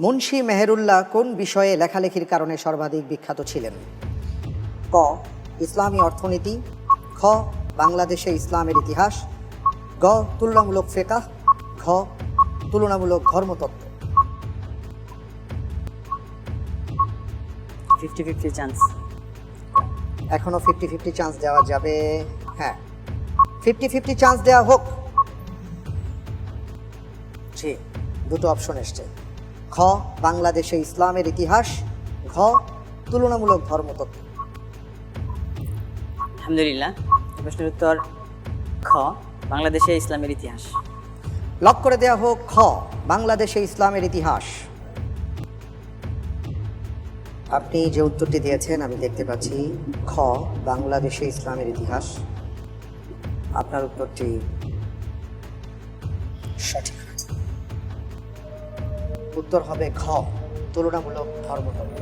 মুন্সি মেহেরুল্লাহ কোন বিষয়ে লেখালেখির কারণে সর্বাধিক বিখ্যাত ছিলেন? ক ইসলামী অর্থনীতি। খ বাংলাদেশে ইসলামের ইতিহাস। গ তুলনামূলক ফেকাহ। ঘ তুলনামূলক ধর্মতত্ত্ব। ফিফটি ফিফটি চান্স এখনও ফিফটি ফিফটি চান্স দেওয়া যাবে। হ্যাঁ। ফিফটি ফিফটি চান্স দেওয়া হোক। জি। দুটো অপশন এসছে। খ বাংলাদেশে ইসলামের ইতিহাস ঘ তুলনামূলক ধর্মতত্ত্ব। আলহামদুলিল্লাহ প্রশ্নের উত্তর খ বাংলাদেশে ইসলামের ইতিহাস। লক করে দেওয়া হোক খ বাংলাদেশে ইসলামের ইতিহাস। আপনি যে উত্তরটি দিয়েছেন আমি দেখতে পাচ্ছি খ বাংলাদেশে ইসলামের ইতিহাস। আপনার উত্তরটি সঠিক। উত্তর হবে খ তুলনামূলক ধর্মতত্ত্ব।